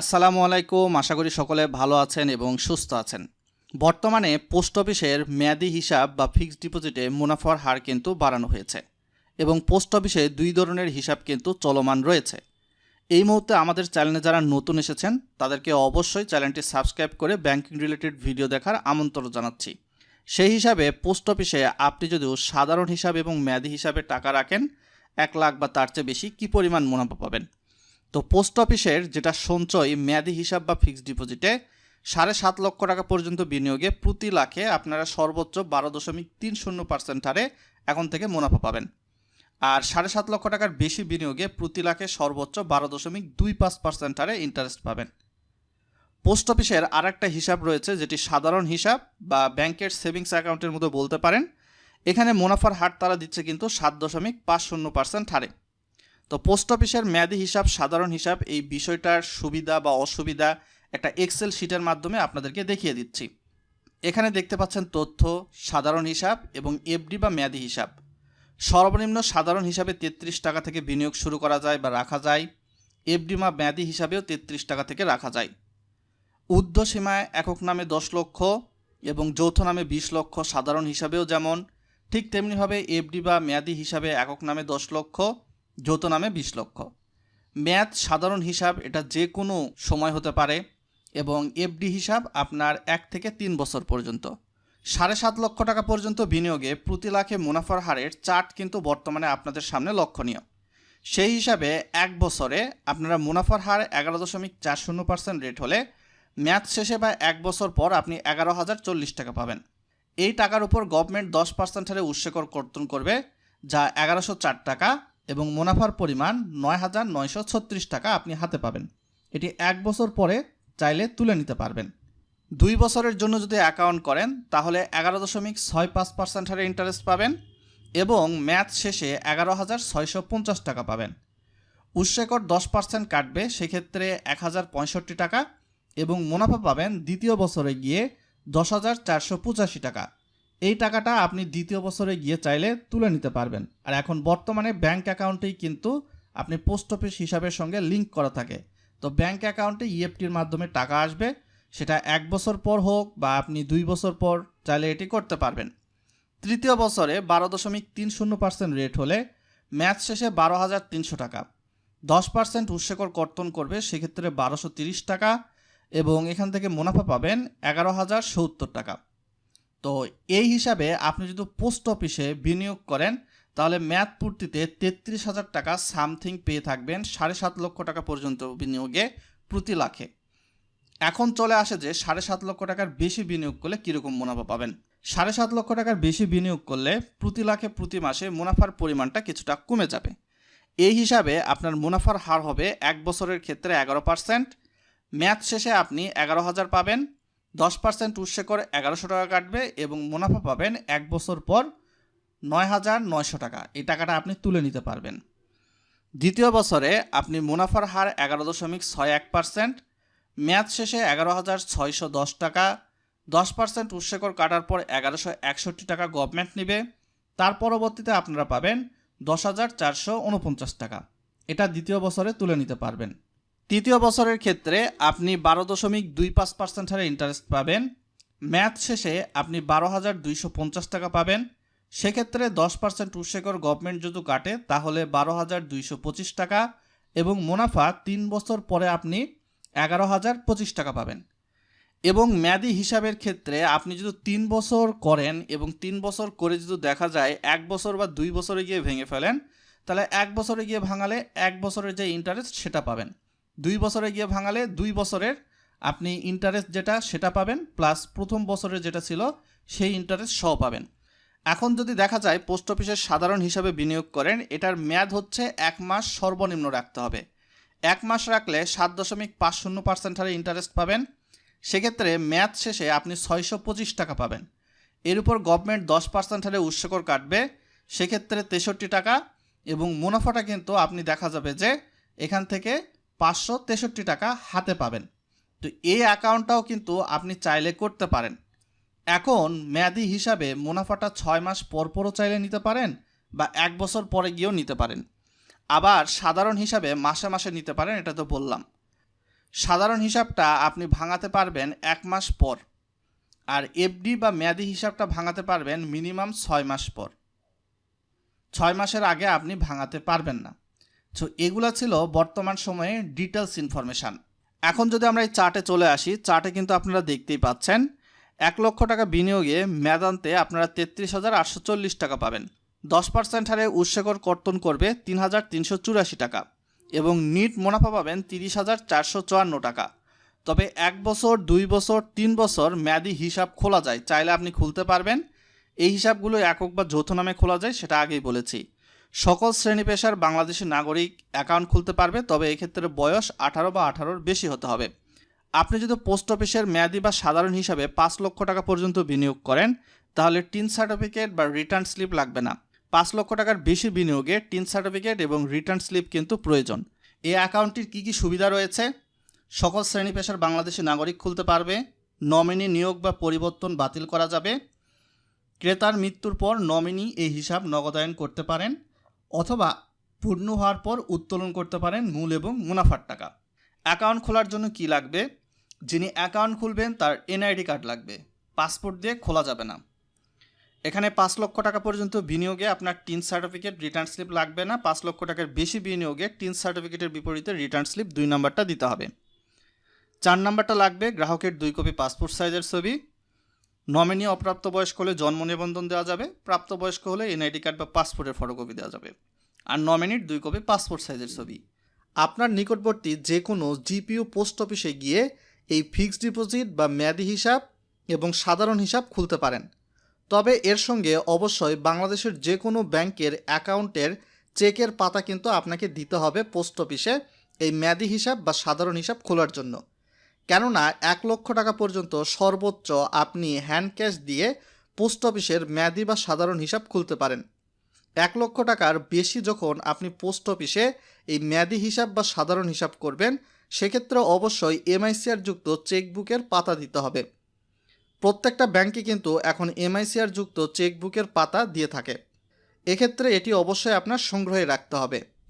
আসসালামু আলাইকুম, আশা করি সকলে ভালো আছেন এবং সুস্থ আছেন। বর্তমানে পোস্ট অফিসের মেয়াদি হিসাব বা ফিক্সড ডিপোজিটে মুনাফার হার কিন্তু বাড়ানো হয়েছে এবং পোস্ট অফিসে দুই ধরনের হিসাব কিন্তু চলমান রয়েছে। এই মুহূর্তে আমাদের চ্যানেলে যারা নতুন এসেছেন, তাদেরকে অবশ্যই চ্যানেলটি সাবস্ক্রাইব করে ব্যাংকিং রিলেটেড ভিডিও দেখার আমন্ত্রণ জানাচ্ছি। সেই হিসাবে পোস্ট অফিসে আপনি যদিও সাধারণ হিসাব এবং মেয়াদি হিসাবে টাকা রাখেন, এক লাখ বা তার চেয়ে বেশি কী পরিমাণ মুনাফা পাবেন? তো পোস্ট অফিসের যেটা সঞ্চয়, মেয়াদি হিসাব বা ফিক্সড ডিপোজিটে সাড়ে সাত লক্ষ টাকা পর্যন্ত বিনিয়োগে প্রতি লাখে আপনারা সর্বোচ্চ বারো দশমিক তিন শূন্য পার্সেন্ট হারে এখন থেকে মুনাফা পাবেন। আর সাড়ে সাত লক্ষ টাকার বেশি বিনিয়োগে প্রতি লাখে সর্বোচ্চ বারো দশমিক দুই পাঁচ পার্সেন্ট হারে ইন্টারেস্ট পাবেন। পোস্ট অফিসের আর একটা হিসাব রয়েছে, যেটি সাধারণ হিসাব বা ব্যাংকের সেভিংস অ্যাকাউন্টের মতো বলতে পারেন। এখানে মুনাফার হার তারা দিচ্ছে কিন্তু সাত দশমিক পাঁচ শূন্য পার্সেন্ট হারে। তো পোস্ট অফিসের মেয়াদি হিসাব, সাধারণ হিসাব, এই বিষয়টার সুবিধা বা অসুবিধা একটা এক্সেল শিটের মাধ্যমে আপনাদেরকে দেখিয়ে দিচ্ছি। এখানে দেখতে পাচ্ছেন তথ্য, সাধারণ হিসাব এবং এফডি বা মেয়াদি হিসাব। সর্বনিম্ন সাধারণ হিসাবে তেত্রিশ টাকা থেকে বিনিয়োগ শুরু করা যায় বা রাখা যায়। এফডি বা মেয়াদি হিসাবেও তেত্রিশ টাকা থেকে রাখা যায়। ঊর্ধ্ব সীমায় একক নামে দশ লক্ষ এবং যৌথ নামে বিশ লক্ষ সাধারণ হিসাবেও যেমন, ঠিক তেমনিভাবে এফডি বা মেয়াদি হিসাবে একক নামে দশ লক্ষ যৌথ নামে বিশ লক্ষ। ম্যাথ সাধারণ হিসাব এটা যে কোনো সময় হতে পারে এবং এফডি হিসাব আপনার এক থেকে তিন বছর পর্যন্ত। সাড়ে সাত লক্ষ টাকা পর্যন্ত বিনিয়োগে প্রতি লাখে মুনাফার হারের চার্ট কিন্তু বর্তমানে আপনাদের সামনে লক্ষণীয়। সেই হিসাবে এক বছরে আপনারা মুনাফার হার এগারো দশমিক চার শূন্য পার্সেন্ট রেট হলে ম্যাথ শেষে বা এক বছর পর আপনি এগারো হাজার চল্লিশ টাকা পাবেন। এই টাকার উপর গভর্নমেন্ট দশ পার্সেন্ট হারে উৎসকর কর্তন করবে, যা এগারোশো চার টাকা এবং মুনাফার পরিমাণ নয় হাজার নয়শো ছত্রিশ টাকা আপনি হাতে পাবেন। এটি এক বছর পরে চাইলে তুলে নিতে পারবেন। দুই বছরের জন্য যদি অ্যাকাউন্ট করেন, তাহলে এগারো দশমিক ছয় পাঁচ পার্সেন্ট হারে ইন্টারেস্ট পাবেন এবং ম্যাচ শেষে এগারো হাজার ছয়শো পঞ্চাশ টাকা পাবেন। উৎসকর দশ পার্সেন্ট কাটবে, সেক্ষেত্রে এক হাজার পঁয়ষট্টি টাকা এবং মুনাফা পাবেন দ্বিতীয় বছরে গিয়ে দশ হাজার চারশো পঁচাশি টাকা। এই টাকাটা আপনি দ্বিতীয় বছরে গিয়ে চাইলে তুলে নিতে পারবেন। আর এখন বর্তমানে ব্যাংক অ্যাকাউন্টেই কিন্তু আপনি পোস্ট অফিস হিসাবের সঙ্গে লিংক করা থাকে। তো ব্যাংক অ্যাকাউন্টে ইএফটির মাধ্যমে টাকা আসবে, সেটা এক বছর পর হোক বা আপনি দুই বছর পর চাইলে এটি করতে পারবেন। তৃতীয় বছরে বারো দশমিক তিন শূন্য পার্সেন্ট রেট হলে ম্যাচ শেষে বারো হাজার তিনশো টাকা। দশ পার্সেন্ট উৎসকর কর্তন করবে সেক্ষেত্রে বারোশো তিরিশ টাকা এবং এখান থেকে মুনাফা পাবেন এগারো হাজার সত্তর টাকা। তো এই হিসাবে আপনি যদি পোস্ট অফিসে বিনিয়োগ করেন, তাহলে ম্যাথ পূর্তিতে তেত্রিশ হাজার টাকা সামথিং পেয়ে থাকবেন, সাড়ে সাত লক্ষ টাকা পর্যন্ত বিনিয়োগে প্রতি লাখে। এখন চলে আসে যে সাড়ে সাত লক্ষ টাকার বেশি বিনিয়োগ করলে কীরকম মুনাফা পাবেন? সাড়ে সাত লক্ষ টাকার বেশি বিনিয়োগ করলে প্রতি লাখে প্রতি মাসে মুনাফার পরিমাণটা কিছুটা কমে যাবে। এই হিসাবে আপনার মুনাফার হার হবে এক বছরের ক্ষেত্রে এগারো পার্সেন্ট। ম্যাথ শেষে আপনি এগারো হাজার পাবেন দশ পার্সেন্ট উৎসে করে এগারোশো টাকা কাটবে এবং মুনাফা পাবেন এক বছর পর নয় হাজার নয়শো টাকা। এই টাকাটা আপনি তুলে নিতে পারবেন। দ্বিতীয় বছরে আপনি মুনাফার হার এগারো দশমিক ছয় এক পার্সেন্ট মেয়াদ শেষে এগারো হাজার ছয়শো দশ টাকা, দশ পার্সেন্ট উৎসকর কাটার পর এগারোশো একষট্টি টাকা গভর্নমেন্ট নেবে। তার পরবর্তীতে আপনারা পাবেন দশ হাজার চারশো উনপঞ্চাশ টাকা। এটা দ্বিতীয় বছরে তুলে নিতে পারবেন। তৃতীয় বছরের ক্ষেত্রে আপনি বারো দশমিক দুই পাঁচ পার্সেন্ট হারে ইন্টারেস্ট পাবেন। ম্যাথ শেষে আপনি বারো হাজার দুইশো পঞ্চাশ টাকা পাবেন। সেক্ষেত্রে দশ পার্সেন্ট উৎসকর গভর্নমেন্ট যদি কাটে, তাহলে বারো হাজার দুইশো পঁচিশ টাকা এবং মুনাফা তিন বছর পরে আপনি এগারো হাজার পঁচিশ টাকা পাবেন। এবং মেয়াদি হিসাবের ক্ষেত্রে আপনি যদি তিন বছর করেন এবং তিন বছর করে যদি দেখা যায় এক বছর বা দুই বছরে গিয়ে ভেঙে ফেলেন, তাহলে এক বছরে গিয়ে ভাঙালে এক বছরের যে ইন্টারেস্ট সেটা পাবেন। দুই বছরে গিয়ে ভাঙালে দুই বছরের আপনি ইন্টারেস্ট যেটা সেটা পাবেন প্লাস প্রথম বছরের যেটা ছিল সেই ইন্টারেস্ট সহ পাবেন। এখন যদি দেখা যায় পোস্ট অফিসের সাধারণ হিসাবে বিনিয়োগ করেন, এটার মেয়াদ হচ্ছে এক মাস সর্বনিম্ন রাখতে হবে। এক মাস রাখলে সাত দশমিক পাঁচ শূন্য পার্সেন্ট হারে ইন্টারেস্ট পাবেন। সেক্ষেত্রে মেয়াদ শেষে আপনি ছয়শো পঁচিশ টাকা পাবেন। এর উপর গভর্নমেন্ট দশ পার্সেন্ট হারে উৎসকর কাটবে, সেক্ষেত্রে তেষট্টি টাকা এবং মুনাফাটা কিন্তু আপনি দেখা যাবে যে এখান থেকে পাঁচশো তেষট্টি টাকা হাতে পাবেন। তো এই অ্যাকাউন্টটাও কিন্তু আপনি চাইলে করতে পারেন। এখন মেয়াদি হিসাবে মুনাফাটা ছয় মাস পর পরও চাইলে নিতে পারেন বা এক বছর পরে গিয়েও নিতে পারেন। আবার সাধারণ হিসাবে মাসে মাসে নিতে পারেন, এটা তো বললাম। সাধারণ হিসাবটা আপনি ভাঙাতে পারবেন এক মাস পর। আর এফডি বা মেয়াদি হিসাবটা ভাঙাতে পারবেন মিনিমাম ছয় মাস পর। ছয় মাসের আগে আপনি ভাঙাতে পারবেন না। সো এগুলো ছিল বর্তমান সময়ে ডিটেলস ইনফরমেশান এখন যদি আমরা এই চার্টে চলে আসি চার্টে কিন্তু আপনারা দেখতেই পাচ্ছেন, এক লক্ষ টাকা বিনিয়োগে মেয়াদান্তে আপনারা তেত্রিশ হাজার আটশো চল্লিশ টাকা পাবেন। দশ পার্সেন্ট হারে উৎসেকর কর্তন করবে তিন হাজার তিনশো চুরাশি টাকা এবং নিট মুনাফা পাবেন তিরিশ হাজার চারশো চুয়ান্ন টাকা। তবে এক বছর, দুই বছর, তিন বছর মেয়াদি হিসাব খোলা যায়, চাইলে আপনি খুলতে পারবেন। এই হিসাবগুলো একক বা যৌথ নামে খোলা যায়, সেটা আগেই বলেছি। সকল শ্রেণি পেশার বাংলাদেশি নাগরিক অ্যাকাউন্ট খুলতে পারবে, তবে এক্ষেত্রে বয়স আঠারো বা আঠারোর বেশি হতে হবে। আপনি যদি পোস্ট অফিসের মেয়াদি বা সাধারণ হিসাবে পাঁচ লক্ষ টাকা পর্যন্ত বিনিয়োগ করেন, তাহলে টিন সার্টিফিকেট বা রিটার্ন স্লিপ লাগবে না। পাঁচ লক্ষ টাকার বেশি বিনিয়োগে টিন সার্টিফিকেট এবং রিটার্ন স্লিপ কিন্তু প্রয়োজন। এই অ্যাকাউন্টটির কী কী সুবিধা রয়েছে? সকল শ্রেণি পেশার বাংলাদেশি নাগরিক খুলতে পারবে নমিনি নিয়োগ বা পরিবর্তন বাতিল করা যাবে, ক্রেতার মৃত্যুর পর নমিনি এই হিসাব নগদায়ন করতে পারেন। অথবা পূর্ণ হওয়ার পর উত্তোলন করতে পারেন মূল এবং মুনাফার টাকা। অ্যাকাউন্ট খোলার জন্য কি লাগবে? যিনি অ্যাকাউন্ট খুলবেন তার এনআইডি কার্ড লাগবে। পাসপোর্ট দিয়ে খোলা যাবে না। এখানে পাঁচ লক্ষ টাকা পর্যন্ত বিনিয়োগে আপনার টিন সার্টিফিকেট, রিটার্ন স্লিপ লাগবে না। পাঁচ লক্ষ টাকার বেশি বিনিয়োগে টিন সার্টিফিকেটের বিপরীতে রিটার্ন স্লিপ দুই নম্বরটা দিতে হবে। চার নম্বরটা লাগবে গ্রাহকের দুই কপি পাসপোর্ট সাইজের ছবি। নমিনি অপ্রাপ্তবয়স্ক হলে জন্ম নিবন্ধন দেওয়া যাবে, প্রাপ্তবয়স্ক হলে এনআইডি কার্ড বা পাসপোর্টের ফটোকপি দেওয়া যাবে। আর নমিনির দুই কপি পাসপোর্ট সাইজের ছবি। আপনার নিকটবর্তী যে কোনো জিপিও পোস্ট অফিসে গিয়ে এই ফিক্সড ডিপোজিট বা মেয়াদি হিসাব এবং সাধারণ হিসাব খুলতে পারেন। তবে এর সঙ্গে অবশ্যই বাংলাদেশের যে কোনো ব্যাংকের অ্যাকাউন্টের চেকের পাতা কিন্তু আপনাকে দিতে হবে পোস্ট অফিসে এই মেয়াদি হিসাব বা সাধারণ হিসাব খোলার জন্য। কেননা এক লক্ষ টাকা পর্যন্ত সর্বোচ্চ আপনি হ্যান্ড ক্যাশ দিয়ে পোস্ট অফিসের মেয়াদি বা সাধারণ হিসাব খুলতে পারেন। এক লক্ষ টাকার বেশি যখন আপনি পোস্ট অফিসে এই মেয়াদি হিসাব বা সাধারণ হিসাব করবেন, সেক্ষেত্রে অবশ্যই এমআইসিআর যুক্ত চেকবুকের পাতা দিতে হবে। প্রত্যেকটা ব্যাংকে কিন্তু এখন এমআইসিআর যুক্ত চেকবুকের পাতা দিয়ে থাকে। এক্ষেত্রে এটি অবশ্যই আপনার সংগ্রহে রাখতে হবে।